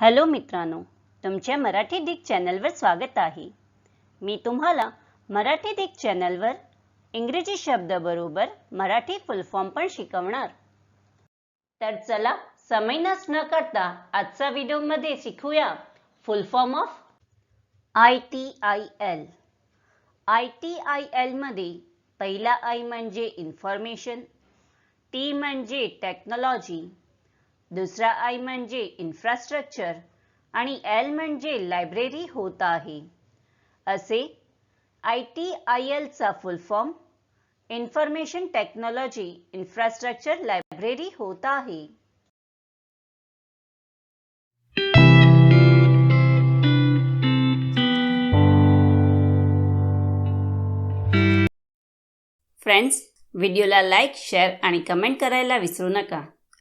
Hello मित्रांनो तुमच्या Marathi Dick चॅनलवर स्वागत आहे. मी तुम्हाला मराठी डिक चॅनलवर इंग्रजी शब्दाबरोबर मराठी फुल फॉर्म पण शिकवणार. तर चला समय नस न करता आजचा व्हिडिओमध्ये शिकूया. Full form of I T I L I T I एलमध्ये पहिला आय म्हणजे इन्फॉर्मेशन टी म्हणजे टेक्नॉलॉजी दुसरा आय म्हणजे इन्फ्रास्ट्रक्चर आणि एल म्हणजे लायब्ररी होत आहे. असे I T I एलचा full form information technology infrastructure library होत आहे. फ्रेंड्स व्हिडिओला लाईक शेअर आणि कमेंट करायला विसरू नका.